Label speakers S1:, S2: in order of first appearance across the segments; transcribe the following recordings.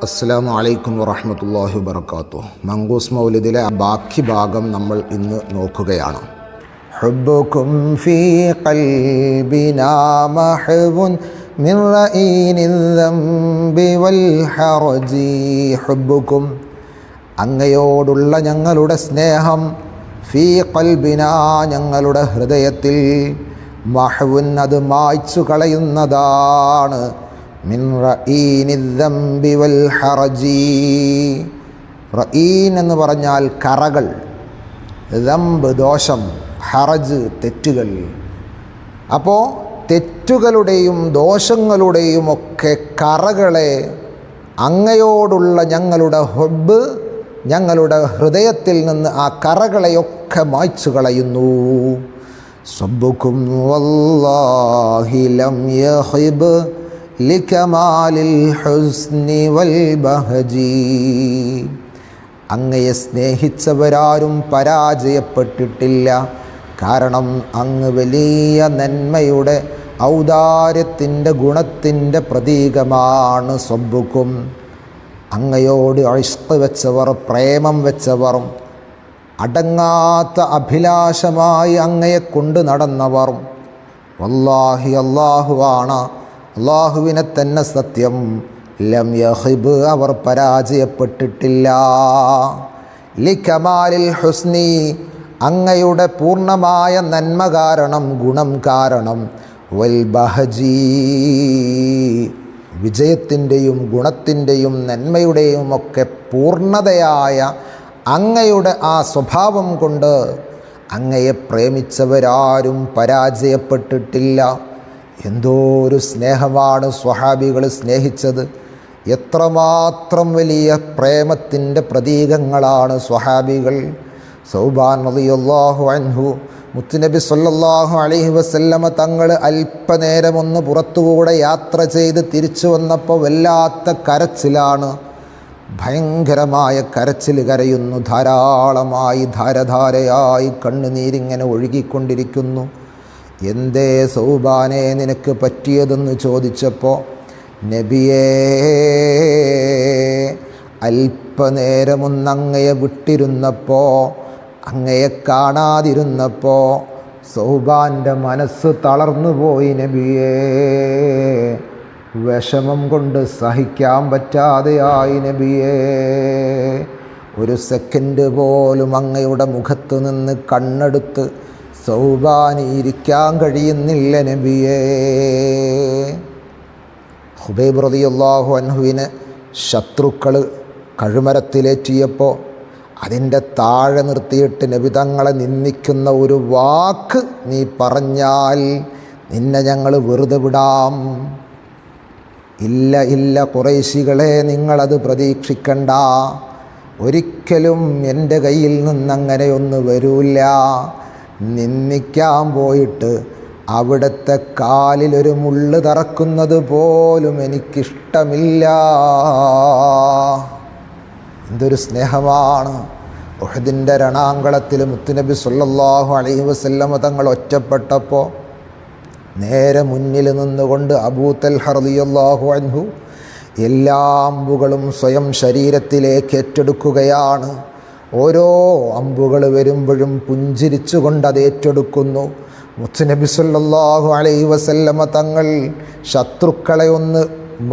S1: അസ്സാം വലൈക്കും വറഹമത്തല്ലാഹി വബർക്കാത്തു മങ്കൂസ് മൗലിദിലെ ബാക്കി ഭാഗം നമ്മൾ ഇന്ന് നോക്കുകയാണ് حبكم في قلبنا محو من رئين الذنب والحرج حبكم അങ്ങയോടുള്ള ഞങ്ങളുടെ സ്നേഹം ഫീ കൽബിന ഞങ്ങളുടെ ഹൃദയത്തിൽ മഹവുൻ അത് മായ്ച്ചു കളയുന്നതാണ് മിൻ റഈനി ദംബി വൽ ഹറജി. റഈൻ എന്ന് പറഞ്ഞാൽ കറകൾ ദമ്പ് ദോഷം ഹറജ് തെറ്റുകൾ. അപ്പോൾ തെറ്റുകളുടെയും ദോഷങ്ങളുടെയും ഒക്കെ കറകളെ അങ്ങയോടുള്ള ഞങ്ങളുടെ ഹൊബ് ഞങ്ങളുടെ ഹൃദയത്തിൽ നിന്ന് ആ കറകളെയൊക്കെ മായ്ച്ചു കളയുന്നു. സബ്ബുക്കും വല്ലാഹിലം യഹിബ്. ഹുസ്നി വൽ ബഹജി. അങ്ങയെ സ്നേഹിച്ചവരാരും പരാജയപ്പെട്ടിട്ടില്ല. കാരണം അങ്ങ് വലിയ നന്മയുടെ ഔദാര്യത്തിന്റെ ഗുണത്തിന്റെ പ്രതീകമാണ് സ്വബുക്കും അങ്ങയോട് അഴിഷ്ട് വെച്ചവർ പ്രേമം വെച്ചവർ അടങ്ങാത്ത അഭിലാഷമായി അങ്ങയെ കൊണ്ട് നടന്നവർ. വല്ലാഹി അള്ളാഹുവാണ് അള്ളാഹുവിനെ തന്നെ സത്യം. ലം യഹിബ് അവർ പരാജയപ്പെട്ടിട്ടില്ല. ലി കമാലിൽ ഹുസ്നി അങ്ങയുടെ പൂർണമായ നന്മ കാരണം ഗുണം കാരണം. വൽ ബഹജി വിജയത്തിന്റെയും ഗുണത്തിന്റെയും നന്മയുടെയും ഒക്കെ പൂർണതയായ അങ്ങയുടെ ആ സ്വഭാവം കൊണ്ട് അങ്ങയെ പ്രേമിച്ചവരാരും പരാജയപ്പെട്ടിട്ടില്ല. എന്തോ ഒരു സ്നേഹമാണ് സ്വഹാബികൾ സ്നേഹിച്ചത്. എത്രമാത്രം വലിയ പ്രേമത്തിന്റെ പ്രതീകങ്ങളാണ് സ്വഹാബികൾ. സൗബാൻ റളിയല്ലാഹു അൻഹു മുത്തുനബി സല്ലല്ലാഹു അലൈഹി വസല്ലമ തങ്ങൾ അല്പനേരമൊന്ന് പുറത്തുകൂടെ യാത്ര ചെയ്ത് തിരിച്ചു വന്നപ്പോൾ വല്ലാത്ത കരച്ചിലാണ്. ഭയങ്കരമായ കരച്ചിൽ കരയുന്നു ധാരാളമായി ധാരധാരയായി കണ്ണുനീരിങ്ങനെ ഒഴുകിക്കൊണ്ടിരിക്കുന്നു. എന്തേ സൗബാനെ നിനക്ക് പറ്റിയതെന്ന് ചോദിച്ചപ്പോൾ നബിയേ അല്പനേരമൊന്നങ്ങയെ വിട്ടിരുന്നപ്പോൾ അങ്ങയെ കാണാതിരുന്നപ്പോൾ സൗബാന്റെ മനസ്സ് തളർന്നു പോയി നബിയേ. വിഷമം കൊണ്ട് സഹിക്കാൻ പറ്റാതെയായി നബിയേ. ഒരു സെക്കൻഡ് പോലും അങ്ങയുടെ മുഖത്ത് നിന്ന് കണ്ണെടുത്ത് സൗബാനി ഇരിക്കാൻ കഴിയുന്നില്ല നബിയേ. ഹുബൈബ് റതിയുള്ളാഹു അൻഹുവിന് ശത്രുക്കൾ കഴുമരത്തിലേറ്റിയപ്പോൾ അതിന്റെ താഴെ നിർത്തിയിട്ട് നബിതങ്ങളെ നിന്ദിക്കുന്ന ഒരു വാക്ക് നീ പറഞ്ഞാൽ നിന്നെ ഞങ്ങൾ വെറുതെ വിടാം. ഇല്ല ഇല്ല കുറേശികളെ നിങ്ങളത് പ്രതീക്ഷിക്കണ്ട. ഒരിക്കലും എന്റെ കയ്യിൽ നിന്നങ്ങനെയൊന്ന് വരൂല്ല നിന്ദിക്കാൻ പോയിട്ട് അവിടുത്തെ കാലിലൊരു മുള്ള് തറക്കുന്നത് പോലും എനിക്കിഷ്ടമില്ല. എന്തൊരു സ്നേഹമാണ്. ഒഹദിന്റെ രണാങ്കളത്തിൽ മുത്തുനബി സല്ലാഹു അലൈഹി വസല്ലമ തങ്ങൾ ഒറ്റപ്പെട്ടപ്പോൾ നേരെ മുന്നിൽ നിന്നുകൊണ്ട് അബൂത്തൽ ഹർദിയല്ലാഹു അൻഹു എല്ലാ അമ്പുകളും സ്വയം ശരീരത്തിലേക്ക് ഏറ്റെടുക്കുകയാണ്. ഓരോ അമ്പുകൾ വരുമ്പോഴും പുഞ്ചിരിച്ചുകൊണ്ട് അത് ഏറ്റെടുക്കുന്നു. മുത്തുനബി സല്ലല്ലാഹു അലൈഹി വസല്ലമ തങ്ങൾ ശത്രുക്കളെ ഒന്ന്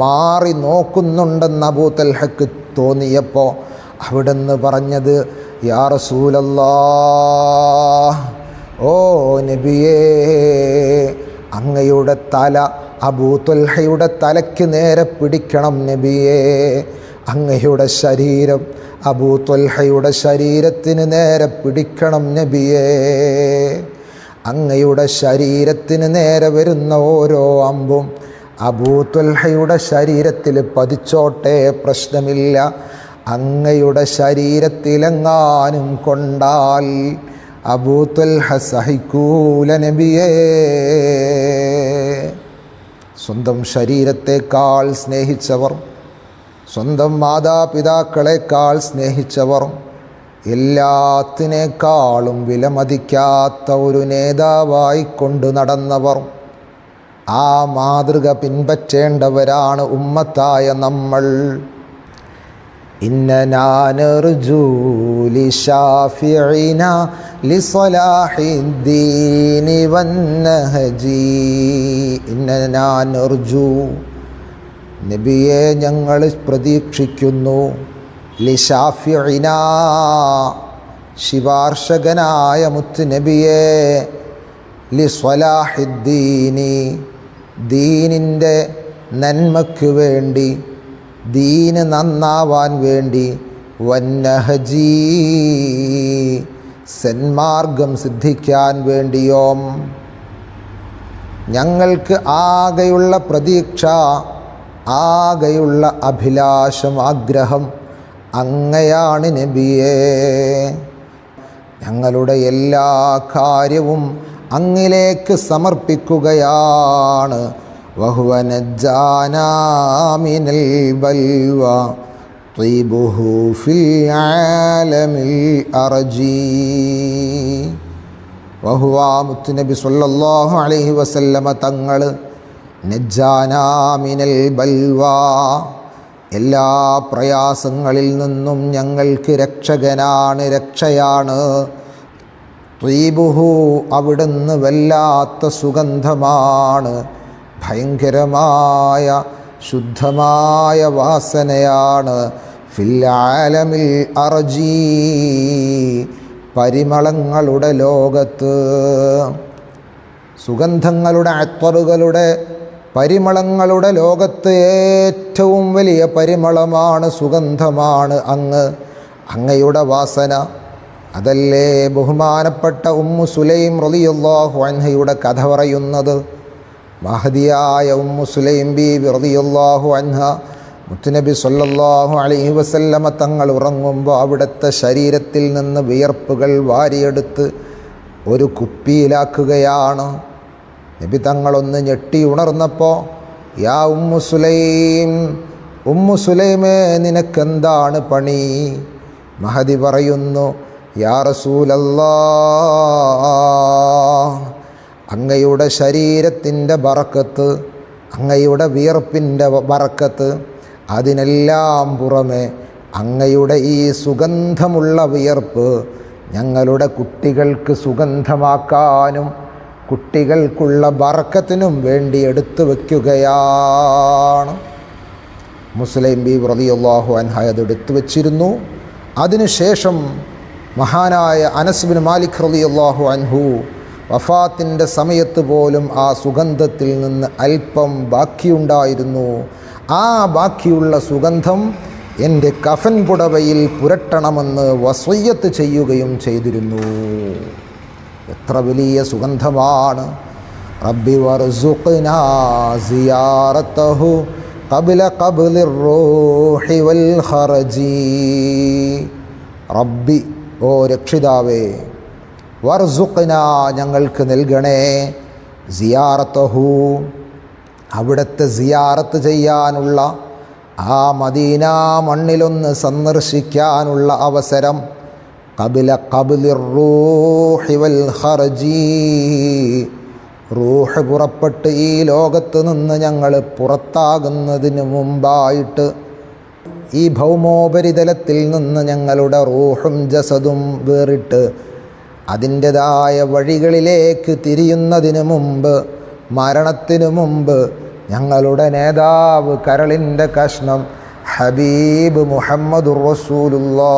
S1: മാറി നോക്കുന്നുണ്ടെന്ന് അബൂത്തൽഹക്ക് തോന്നിയപ്പോൾ അവിടുന്ന് പറഞ്ഞത് യാ റസൂലല്ലാ ഓ നബിയേ അങ്ങയുടെ തല അബൂത്തുൽഹയുടെ തലയ്ക്ക് നേരെ പിടിക്കണം നബിയേ അങ്ങയുടെ ശരീരം അബൂത്തുൽഹയുടെ ശരീരത്തിന് നേരെ പിടിക്കണം നബിയേ. അങ്ങയുടെ ശരീരത്തിന് നേരെ വരുന്ന ഓരോ അമ്പും അബൂത്തുൽഹയുടെ ശരീരത്തിൽ പതിച്ചോട്ടെ പ്രശ്നമില്ല. അങ്ങയുടെ ശരീരത്തിലെങ്ങാനും കൊണ്ടാൽ അബൂത്തുൽഹ സഹിക്കൂല നബിയേ. സ്വന്തം ശരീരത്തെക്കാൾ സ്നേഹിച്ചവർ സ്വന്തം മാതാപിതാക്കളെക്കാൾ സ്നേഹിച്ചവർ എല്ലാത്തിനേക്കാളും വിലമതിക്കാത്ത ഒരു നേതാവായി കൊണ്ടു നടന്നവർ. ആ മാതൃക പിൻപറ്റേണ്ടവരാണ് ഉമ്മത്തായ നമ്മൾ. ഇന്ന ഇന്ന നബിയെ ഞങ്ങൾ പ്രതീക്ഷിക്കുന്നു. ലിഷാഫിഇന ശിവാർഷകനായ മുത്ത് നബിയെ ലി സ്വലാഹിദ്ദീനി ദീനിന്റെ നന്മയ്ക്ക് വേണ്ടി ദീന് നന്നാവാൻ വേണ്ടി വന്നഹജീ സന്മാർഗം സിദ്ധിക്കാൻ വേണ്ടിയോം. ഞങ്ങൾക്ക് ആകെയുള്ള പ്രതീക്ഷ ആകെയുള്ള അഭിലാഷം ആഗ്രഹം അങ്ങയാണ് നബിയേ ഞങ്ങളുടെ എല്ലാ കാര്യവും അങ്ങിലേക്ക് സമർപ്പിക്കുകയാണ് വഹുവനജാനാമിനൽ ബൽവ طيبه في العالم الأرجي വഹുവ മുത്തുനബി സല്ലല്ലാഹു അലൈഹി വസല്ലമ തങ്ങൾ നജ്ജാനാമിനൽ ബൽവ. എല്ലാ പ്രയാസങ്ങളിൽ നിന്നും ഞങ്ങൾക്ക് രക്ഷകനാണ് രക്ഷയാണ്. ത്വീബുഹു അവിടുന്ന് വല്ലാത്ത സുഗന്ധമാണ്. ഭയങ്കരമായ ശുദ്ധമായ വാസനയാണ്. ഫില്ലാലമിൽ അറജീ പരിമളങ്ങളുടെ ലോകത്ത്. സുഗന്ധങ്ങളുടെ അത്തറുകളുടെ പരിമളങ്ങളുടെ ലോകത്ത് ഏറ്റവും വലിയ പരിമളമാണ് സുഗന്ധമാണ് അങ്ങ്. അങ്ങയുടെ വാസന. അതല്ലേ ബഹുമാനപ്പെട്ട ഉമ്മു സുലൈം റളിയല്ലാഹു അൻഹയുടെ കഥ പറയുന്നത്? മഹതിയായ ഉമ്മു സുലൈം ബി റളിയല്ലാഹു അൻഹ മുത്തുനബി സൊല്ലാഹു അലൈഹി വസല്ലമ തങ്ങൾ ഉറങ്ങുമ്പോൾ അവിടുത്തെ ശരീരത്തിൽ നിന്ന് വിയർപ്പുകൾ വാരിയെടുത്ത് ഒരു കുപ്പിയിലാക്കുകയാണ്. നബി തങ്ങളൊന്ന് ഞെട്ടി ഉണർന്നപ്പോൾ യാ ഉമ്മു സുലൈം ഉമ്മു സുലൈമേ നിനക്കെന്താണ് പണി? മഹതി പറയുന്നു യാ റസൂലല്ലാ അങ്ങയുടെ ശരീരത്തിന്റെ ബറക്കത്ത് അങ്ങയുടെ വിയർപ്പിന്റെ ബറക്കത്ത് അതിനെല്ലാം പുറമെ അങ്ങയുടെ ഈ സുഗന്ധമുള്ള വിയർപ്പ് ഞങ്ങളുടെ കുട്ടികൾക്ക് സുഗന്ധമാക്കാനും കുട്ടികൾക്കുള്ള ബറക്കത്തിനും വേണ്ടി എടുത്തു വയ്ക്കുകയാണ് മുസ്ലിം ബി റളിയല്ലാഹു അൻഹ അത് എടുത്തു വച്ചിരുന്നു. അതിനുശേഷം മഹാനായ അനസ്ബിൻ മാലിക് റളിയല്ലാഹു അൻഹു വഫാത്തിന്റെ സമയത്ത് പോലും ആ സുഗന്ധത്തിൽ നിന്ന് അല്പം ബാക്കിയുണ്ടായിരുന്നു. ആ ബാക്കിയുള്ള സുഗന്ധം എന്റെ കഫൻ പുടവയിൽ പുരട്ടണമെന്ന് വസയ്യത്ത് ചെയ്യുകയും ചെയ്തിരുന്നു. എത്ര വലിയ സുഗന്ധമാണ്. റബ്ബി സിയാറത്തഹു കബില കബിലി റോഹി വൽ ഹറജി റബ്ബി ഓ രക്ഷിതാവേ വർസുഖന ഞങ്ങൾക്ക് നൽകണേ സിയാറത്തഹു. അവിടുത്തെ സിയാറത്ത് ചെയ്യാനുള്ള ആ മദീന മണ്ണിലൊന്ന് സന്ദർശിക്കാനുള്ള അവസരം കബില കബിലിർ റൂഹി വൽ ഖർജി. റൂഹ് പുറപ്പെട്ട് ഈ ലോകത്ത് നിന്ന് ഞങ്ങൾ പുറത്താകുന്നതിന് മുമ്പായിട്ട് ഈ ഭൗമോപരിതലത്തിൽ നിന്ന് ഞങ്ങളുടെ റൂഹും ജസദും വേറിട്ട് അതിന്റെതായ വഴികളിലേക്ക് തിരിയുന്നതിന് മുമ്പ് മരണത്തിനു മുമ്പ് ഞങ്ങളുടെ നേതാവ് കരളിന്റെ കഷ്ണം ഹബീബ് മുഹമ്മദ് റസൂലുള്ളാ.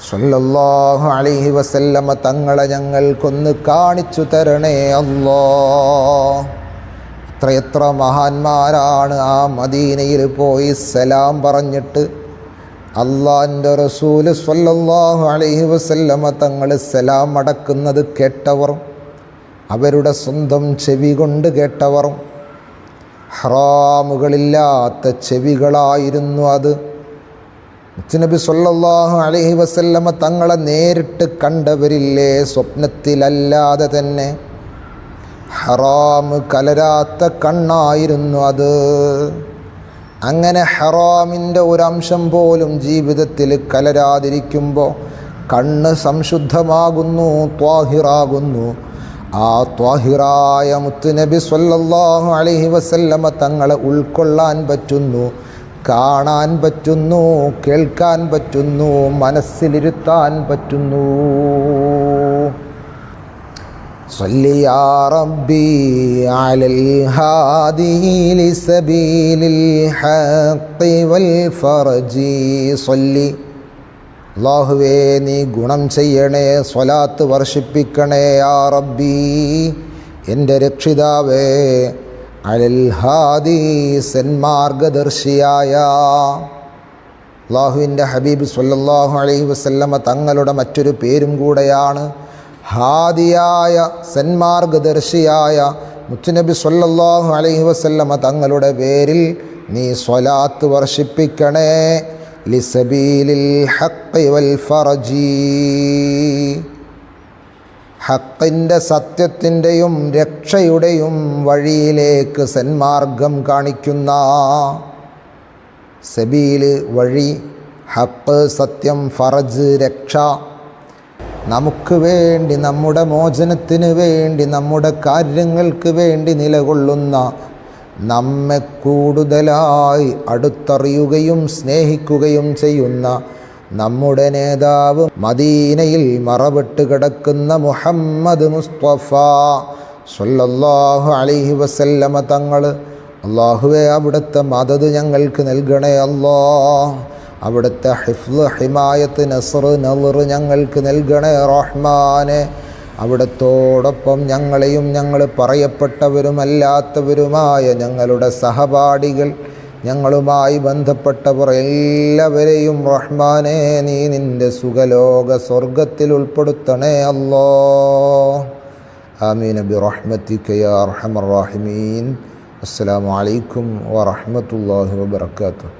S1: സല്ലല്ലാഹു അലൈഹി വസല്ലമ തങ്ങളെ ഞങ്ങൾക്കൊന്ന് കാണിച്ചു തരണേ അല്ലോ. എത്രയെത്ര മഹാന്മാരാണ് ആ മദീനയിൽ പോയി സലാം പറഞ്ഞിട്ട് അള്ളാന്റെ റസൂൽ സല്ലല്ലാഹു അലൈഹി വസല്ലമ തങ്ങൾ സലാം അടക്കുന്നത് കേട്ടവർ അവരുടെ സ്വന്തം ചെവി കൊണ്ട് കേട്ടവർ ഹറാമുകളില്ലാത്ത ചെവികളായിരുന്നു അത്. മുത്തുനബി സല്ലല്ലാഹു അലൈഹി വസല്ലമ തങ്ങളെ നേരിട്ട് കണ്ടവരില്ലേ? സ്വപ്നത്തിലല്ലാതെ തന്നെ. ഹറാം കലരാത്ത കണ്ണായിരുന്നു അത്. അങ്ങനെ ഹറാമിന്റെ ഒരംശം പോലും ജീവിതത്തിൽ കലരാതിരിക്കുമ്പോൾ കണ്ണ് സംശുദ്ധമാകുന്നു ത്വാഹിറാകുന്നു. ആ ത്വാഹിറായ മുത്തുനബി സല്ലല്ലാഹു അലൈഹി വസല്ലമ തങ്ങളെ ഉൾക്കൊള്ളാൻ പറ്റുന്നു. കാണാൻ പറ്റുന്നു കേൾക്കാൻ പറ്റുന്നു മനസ്സിലിരുത്താൻ പറ്റുന്നു صل يا ربي على الهادي لسبيل الحق والفرج صل അള്ളാഹുവേ നീ ഗുണം ചെയ്യണേ സ്വലാത്ത് വർഷിപ്പിക്കണേ ആ റബ്ബി എൻ്റെ രക്ഷിതാവേ അലൽ ഹാദി സന്മാർഗദർശിയായ അള്ളാഹുവിന്റെ ഹബീബ് സല്ലാഹു അലൈഹി വസല്ലമ തങ്ങളുടെ മറ്റൊരു പേരും കൂടെയാണ്. ഹാദിയായ സന്മാർഗദർശിയായ മുത്തുനബി സല്ലാഹു അലൈഹി വസല്ലമ തങ്ങളുടെ പേരിൽ നീ സ്വലാത്ത് വർഷിപ്പിക്കണേ. ലിസബീലിൽ ഹഖ് വൽ ഫറജി. ഹക്കിന്റെ സത്യത്തിന്റെയും രക്ഷയുടെയും വഴിയിലേക്ക് സന്മാർഗം കാണിക്കുന്ന സബീൽ വഴി ഹപ്പ് സത്യം ഫറജ് രക്ഷ. നമുക്ക് വേണ്ടി നമ്മുടെ മോചനത്തിന് വേണ്ടി നമ്മുടെ കാര്യങ്ങൾക്ക് വേണ്ടി നിലകൊള്ളുന്ന നമ്മെ കൂടുതലായി അടുത്തറിയുകയും സ്നേഹിക്കുകയും ചെയ്യുന്ന നമ്മുടെ നേതാവ് മദീനയിൽ മറവിട്ട് കിടക്കുന്ന മുഹമ്മദ് മുസ്തഫ സല്ലല്ലാഹു അലൈഹി വസല്ലമ തങ്ങൾ അള്ളാഹുവെ അവിടുത്തെ മദത് ഞങ്ങൾക്ക് നൽകണേ അല്ലോ. അവിടുത്തെ ഹിഫ്ല് ഹിമായത്ത് നസർ നവർ ഞങ്ങൾക്ക് നൽകണേ റഹ്മാനെ. അവിടത്തോടൊപ്പം ഞങ്ങളെയും ഞങ്ങൾ പറയപ്പെട്ടവരുമല്ലാത്തവരുമായ ഞങ്ങളുടെ സഹപാഠികൾ ഞങ്ങളുമായി ബന്ധപ്പെട്ടവർ എല്ലാവരെയും റഹ്മാനെ നീ നിന്റെ സുഖലോക സ്വർഗത്തിൽ ഉൾപ്പെടുത്തണേ അല്ലോ. ആമീൻ. അബി റഹ്മത്തിക്കയാ അർഹമർ റാഹിമീൻ. അസ്സലാമു അലൈക്കും വറഹ്മത്തുള്ളാഹി വബറകാതുഹു.